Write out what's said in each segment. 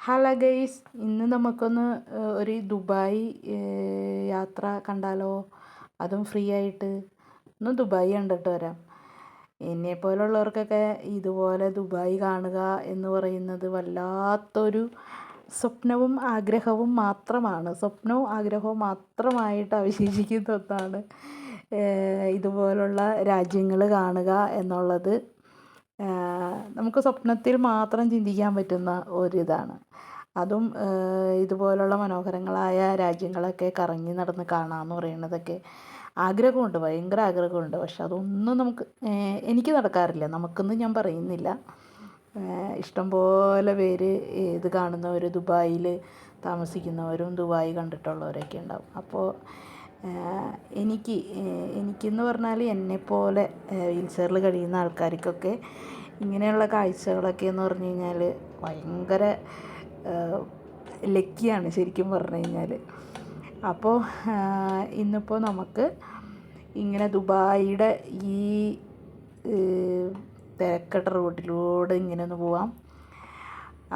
Hello guys ഇന്ന് നമുക്കൊന്ന് ഒരു ദുബായ് യാത്ര കണ്ടാലോ? അതും ഫ്രീ ആയിട്ട്. ഒന്ന് ദുബായ് കണ്ടിട്ട് വരാം. എന്നെ പോലുള്ളവർക്കൊക്കെ ഇതുപോലെ ദുബായ് കാണുക എന്ന് പറയുന്നത് വല്ലാത്തൊരു സ്വപ്നവും ആഗ്രഹവും മാത്രമാണ്. സ്വപ്നവും ആഗ്രഹവും മാത്രമായിട്ട് അവശേഷിക്കുന്ന ഒന്നാണ് ഇതുപോലുള്ള രാജ്യങ്ങൾ കാണുക എന്നുള്ളത്. നമുക്ക് സ്വപ്നത്തിൽ മാത്രം ചിന്തിക്കാൻ പറ്റുന്ന ഒരിതാണ്. അതും ഇതുപോലുള്ള മനോഹരങ്ങളായ രാജ്യങ്ങളൊക്കെ കറങ്ങി നടന്ന് കാണാമെന്ന് പറയുന്നതൊക്കെ ആഗ്രഹമുണ്ട് ഭയങ്കര ആഗ്രഹമുണ്ട്. പക്ഷെ അതൊന്നും നമുക്ക് എനിക്ക് നടക്കാറില്ല. നമുക്കെന്ന് ഞാൻ പറയുന്നില്ല. ഇഷ്ടംപോലെ പേര് ഇത് കാണുന്നവർ ദുബായിൽ താമസിക്കുന്നവരും ദുബായ് കണ്ടിട്ടുള്ളവരൊക്കെ ഉണ്ടാവും. അപ്പോൾ എനിക്ക് എനിക്കെന്ന് പറഞ്ഞാൽ എന്നെപ്പോലെ വീൽചെയറിൽ കഴിയുന്ന ആൾക്കാർക്കൊക്കെ ഇങ്ങനെയുള്ള കാഴ്ചകളൊക്കെ എന്ന് പറഞ്ഞു കഴിഞ്ഞാൽ ഭയങ്കര ലക്കിയാണ് ശരിക്കും പറഞ്ഞു കഴിഞ്ഞാൽ അപ്പോൾ ഇന്നിപ്പോൾ നമുക്ക് ഇങ്ങനെ ദുബായിയുടെ ഈ തിരക്കട്ട റോഡിലൂടെ ഇങ്ങനെ ഒന്ന് പോവാം.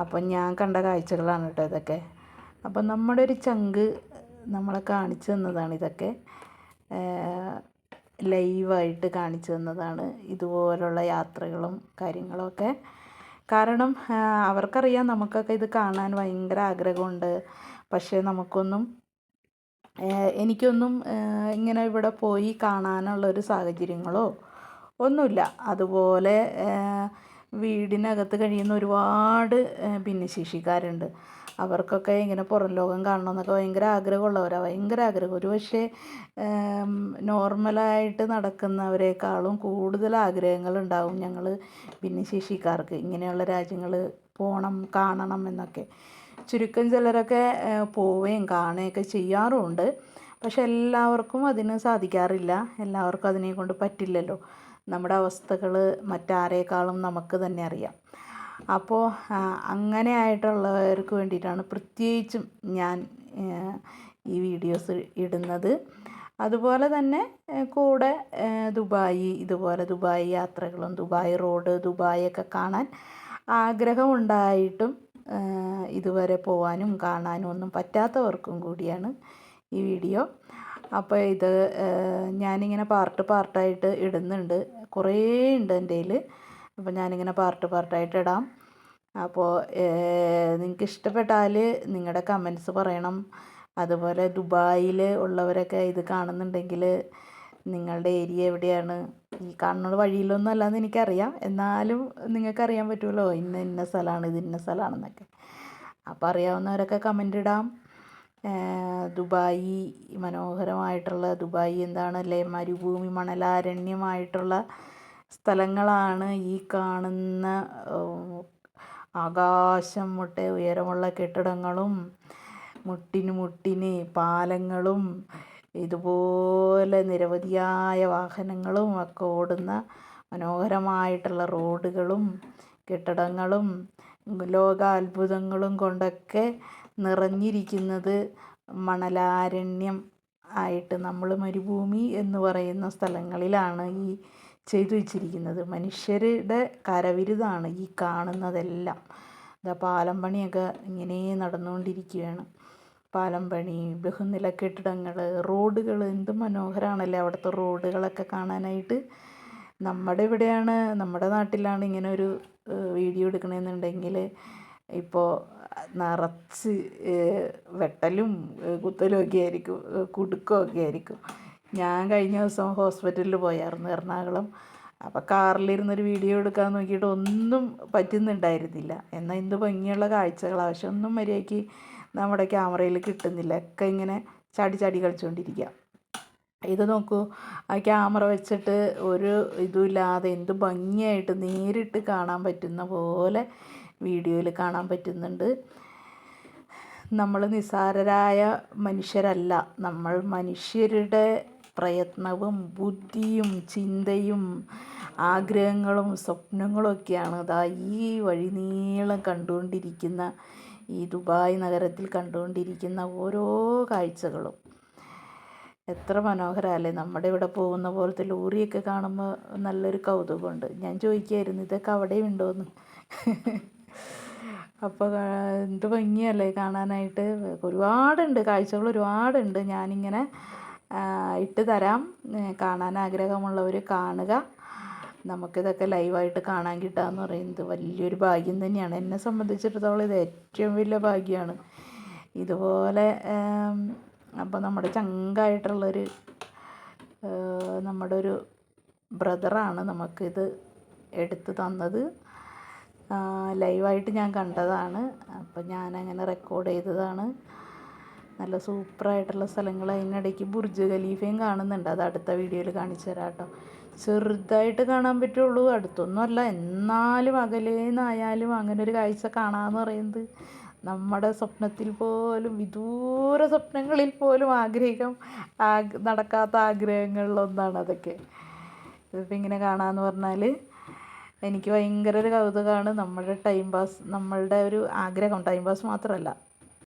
അപ്പം ഞാൻ കണ്ട കാഴ്ചകളാണ് കേട്ടോ ഇതൊക്കെ. അപ്പം നമ്മുടെ ഒരു ചങ്ക് നമ്മളെ കാണിച്ചു തന്നതാണ് ഇതൊക്കെ. ലൈവായിട്ട് കാണിച്ചു തന്നതാണ് ഇതുപോലുള്ള യാത്രകളും കാര്യങ്ങളൊക്കെ. കാരണം അവർക്കറിയാം നമുക്കൊക്കെ ഇത് കാണാൻ ഭയങ്കര ആഗ്രഹമുണ്ട്. പക്ഷേ നമുക്കൊന്നും എനിക്കൊന്നും ഇങ്ങനെ ഇവിടെ പോയി കാണാനുള്ള ഒരു സാഹചര്യങ്ങളോ ഒന്നുമില്ല. അതുപോലെ വീടിനകത്ത് കഴിയുന്ന ഒരുപാട് ഭിന്നശേഷിക്കാരുണ്ട് അവർക്കൊക്കെ ഇങ്ങനെ പുറം ലോകം കാണണമെന്നൊക്കെ ഭയങ്കര ആഗ്രഹമുള്ളവരാണ് ഭയങ്കര ആഗ്രഹം. ഒരു പക്ഷേ നോർമലായിട്ട് നടക്കുന്നവരെക്കാളും കൂടുതൽ ആഗ്രഹങ്ങൾ ഉണ്ടാവും ഞങ്ങൾ ഭിന്നശേഷിക്കാർക്ക് ഇങ്ങനെയുള്ള രാജ്യങ്ങൾ പോകണം കാണണം എന്നൊക്കെ. ചുരുക്കം ചിലരൊക്കെ പോവുകയും കാണുകയൊക്കെ ചെയ്യാറുമുണ്ട് പക്ഷെ എല്ലാവർക്കും അതിന് സാധിക്കാറില്ല. എല്ലാവർക്കും അതിനെ കൊണ്ട് പറ്റില്ലല്ലോ. നമ്മുടെ അവസ്ഥകൾ മറ്റാരേക്കാളും നമുക്ക് തന്നെ അറിയാം. അപ്പോൾ അങ്ങനെ ആയിട്ടുള്ളവർക്ക് വേണ്ടിയിട്ടാണ് പ്രത്യേകിച്ചും ഞാൻ ഈ വീഡിയോസ് ഇടുന്നത്. അതുപോലെ തന്നെ കൂടെ ദുബായി ഇതുപോലെ ദുബായ് യാത്രകളും ദുബായ് റോഡ് ദുബായ് ഒക്കെ കാണാൻ ആഗ്രഹമുണ്ടായിട്ടും ഇതുവരെ പോകാനും കാണാനും ഒന്നും പറ്റാത്തവർക്കും കൂടിയാണ് ഈ വീഡിയോ. അപ്പോൾ ഇത് ഞാനിങ്ങനെ പാർട്ട് പാർട്ടായിട്ട് ഇടുന്നുണ്ട്. കുറേ ഉണ്ട് എന്റെ കയ്യിൽ അപ്പോൾ ഞാനിങ്ങനെ പാർട്ട് പാർട്ടായിട്ട് ഇടാം. അപ്പോൾ നിങ്ങൾക്ക് ഇഷ്ടപ്പെട്ടാൽ നിങ്ങളുടെ കമൻസ് പറയണം. അതുപോലെ ദുബായിൽ ഉള്ളവരൊക്കെ ഇത് കാണുന്നുണ്ടെങ്കിൽ നിങ്ങളുടെ ഏരിയ എവിടെയാണ്? ഈ കാണുന്ന വഴിയിലൊന്നും അല്ലാന്ന് എനിക്കറിയാം. എന്നാലും നിങ്ങൾക്കറിയാൻ പറ്റുമല്ലോ ഇന്ന ഇന്ന സ്ഥലമാണ് ഇത് ഇന്ന സ്ഥലമാണെന്നൊക്കെ. അപ്പോൾ അറിയാവുന്നവരൊക്കെ കമന്റ് ഇടാം ദുബായി മനോഹരമായിട്ടുള്ള ദുബായി എന്താണല്ലേ മരുഭൂമി മണലാരണ്യമായിട്ടുള്ള സ്ഥലങ്ങളാണ് ഈ കാണുന്ന ആകാശം മുട്ടെ ഉയരമുള്ള കെട്ടിടങ്ങളും മുട്ടിന് മുട്ടിന് പാലങ്ങളും ഇതുപോലെ നിരവധിയായ വാഹനങ്ങളും ഒക്കെ ഓടുന്ന മനോഹരമായിട്ടുള്ള റോഡുകളും കെട്ടിടങ്ങളും ലോകാത്ഭുതങ്ങളും കൊണ്ടൊക്കെ നിറഞ്ഞിരിക്കുന്നത് മണലാരണ്യം ആയിട്ട് നമ്മൾ മരുഭൂമി എന്ന് പറയുന്ന സ്ഥലങ്ങളിലാണ് ഈ ചെയ്തു വച്ചിരിക്കുന്നത്. മനുഷ്യരുടെ കരവിരുതാണ് ഈ കാണുന്നതെല്ലാം. ഇതാ പാലം പണിയൊക്കെ ഇങ്ങനെ നടന്നുകൊണ്ടിരിക്കുകയാണ്. പാലം പണി ബഹുനില കെട്ടിടങ്ങൾ റോഡുകൾ എന്ത് മനോഹരമാണല്ലേ അവിടുത്തെ റോഡുകളൊക്കെ കാണാനായിട്ട്. നമ്മുടെ ഇവിടെയാണ് നമ്മുടെ നാട്ടിലാണ് ഇങ്ങനെ ഒരു വീഡിയോ എടുക്കണമെന്നുണ്ടെങ്കിൽ ഇപ്പോൾ നിറച്ച് വെട്ടലും കുത്തലും ഒക്കെ ആയിരിക്കും കുടുക്കമൊക്കെ ആയിരിക്കും. ഞാൻ കഴിഞ്ഞ ദിവസം ഹോസ്പിറ്റലിൽ പോയായിരുന്നു എറണാകുളം. അപ്പോൾ കാറിലിരുന്നൊരു വീഡിയോ എടുക്കാൻ നോക്കിയിട്ട് ഒന്നും പറ്റുന്നുണ്ടായിരുന്നില്ല. എന്നാൽ എന്ത് ഭംഗിയുള്ള കാഴ്ചകളാണ് പക്ഷെ ഒന്നും മര്യാദയ്ക്ക് നമ്മുടെ ക്യാമറയിൽ കിട്ടുന്നില്ല. ഒക്കെ ഇങ്ങനെ ചാടി ചാടി കളിച്ചുകൊണ്ടിരിക്കുക ഇത് നോക്കൂ ആ ക്യാമറ വെച്ചിട്ട് ഒരു ഇതുമില്ലാതെ എന്ത് ഭംഗിയായിട്ട് നേരിട്ട് കാണാൻ പറ്റുന്ന പോലെ വീഡിയോയിൽ കാണാൻ പറ്റുന്നുണ്ട്. നമ്മൾ നിസാരരായ മനുഷ്യരല്ല. നമ്മൾ മനുഷ്യരുടെ പ്രയത്നവും ബുദ്ധിയും ചിന്തയും ആഗ്രഹങ്ങളും സ്വപ്നങ്ങളും ഒക്കെയാണ്. അതാ ഈ വഴി നീളം കണ്ടുകൊണ്ടിരിക്കുന്ന ഈ ദുബായ് നഗരത്തിൽ കണ്ടുകൊണ്ടിരിക്കുന്ന ഓരോ കാഴ്ചകളും. എത്ര മനോഹരമല്ലേ? നമ്മുടെ ഇവിടെ പോകുന്ന പോലത്തെ ലോറിയൊക്കെ കാണുമ്പോൾ നല്ലൊരു കൗതുകമുണ്ട്. ഞാൻ ചോദിക്കുമായിരുന്നു ഇതൊക്കെ അവിടെയും ഉണ്ടോയെന്ന് അപ്പോൾ എന്ത് ഭംഗിയല്ലേ കാണാനായിട്ട്. ഒരുപാടുണ്ട് കാഴ്ചകൾ ഒരുപാടുണ്ട്. ഞാനിങ്ങനെ ഇട്ട് തരാം. കാണാൻ ആഗ്രഹമുള്ളവർ കാണുക. നമുക്കിതൊക്കെ ലൈവായിട്ട് കാണാൻ കിട്ടുക എന്ന് പറയുന്നത് വലിയൊരു ഭാഗ്യം തന്നെയാണ്. എന്നെ സംബന്ധിച്ചിടത്തോളം ഇത് ഏറ്റവും വലിയ ഭാഗ്യമാണ് ഇതുപോലെ അപ്പോൾ നമ്മുടെ ചങ്കായിട്ടുള്ളൊരു നമ്മുടെ ഒരു ബ്രദറാണ് നമുക്കിത് എടുത്തു തന്നത്. ലൈവായിട്ട് ഞാൻ കണ്ടതാണ്. അപ്പം ഞാനങ്ങനെ റെക്കോർഡ് ചെയ്തതാണ്. നല്ല സൂപ്പറായിട്ടുള്ള സ്ഥലങ്ങൾ. അതിനിടയ്ക്ക് ബുർജ് ഖലീഫയും കാണുന്നുണ്ട്. അത് അടുത്ത വീഡിയോയിൽ കാണിച്ചു തരാം കേട്ടോ. ചെറുതായിട്ട് കാണാൻ പറ്റുള്ളൂ. അടുത്തൊന്നുമല്ല. എന്നാലും അകലേന്നായാലും അങ്ങനെ ഒരു കാഴ്ച കാണാമെന്ന് പറയുന്നത് നമ്മുടെ സ്വപ്നത്തിൽ പോലും വിദൂര സ്വപ്നങ്ങളിൽ പോലും ആഗ്രഹിക്കാം ആഗ് നടക്കാത്ത ആഗ്രഹങ്ങളിലൊന്നാണ് അതൊക്കെ. ഇതിപ്പോൾ ഇങ്ങനെ കാണാമെന്ന് പറഞ്ഞാൽ എനിക്ക് ഭയങ്കര ഒരു കൗതുകമാണ് നമ്മുടെ ടൈം പാസ് നമ്മളുടെ ഒരു ആഗ്രഹം. ടൈം പാസ് മാത്രമല്ല